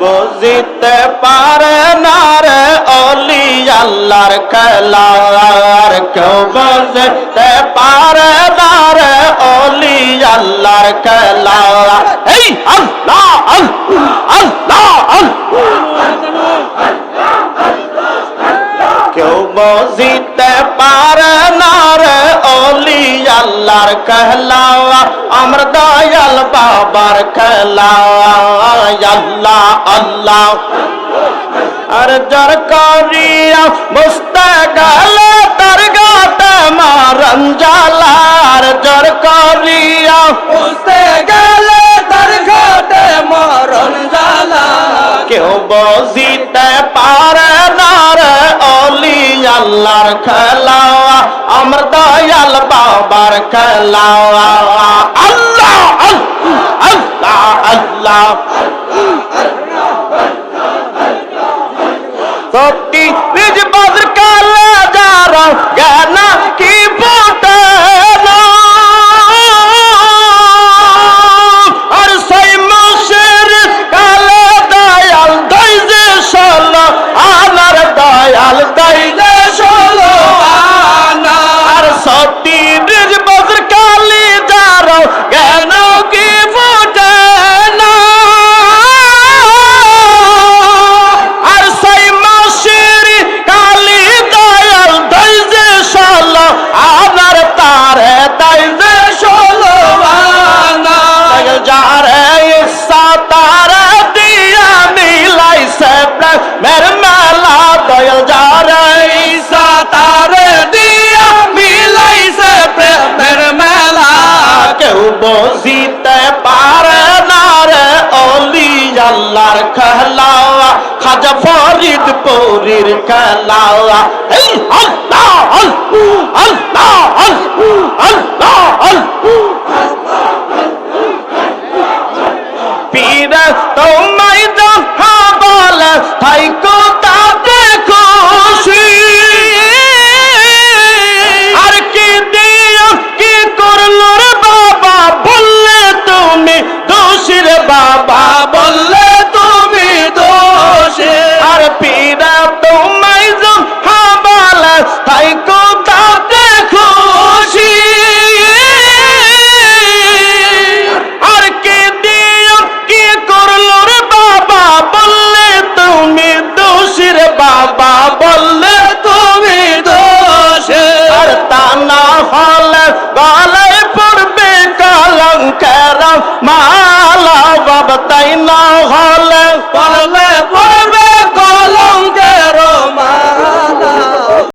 বুঝিতে পারে না রে অলি আল্লাহর খেলার কেউ বুঝিতে পারে না আল্লাহর খেলা এই আল্লাহ আল্লাহ আল্লাহ। কেউ বুঝিতে পারে না রে অলি আল্লাহর খেলা আমার দয়াল বাবার খেলা আল্লাহ আল্লাহ। আর জর করিয়া মুস্তে গেলে তার গাতে মারন বজিতে পারে না রে অলি আল্লাহর খেলাওয়া, আমার দয়াল বাবার খেলাওয়া। আল্লাহ আল্লাহ আল্লাহ সত্যি নিজ বদ্র খেলাওয়া খাজা ফরিদ পৌরির খেলাওয়া। এই আল্লাহ আল্লাহ আল্লাহ। তাই না হলে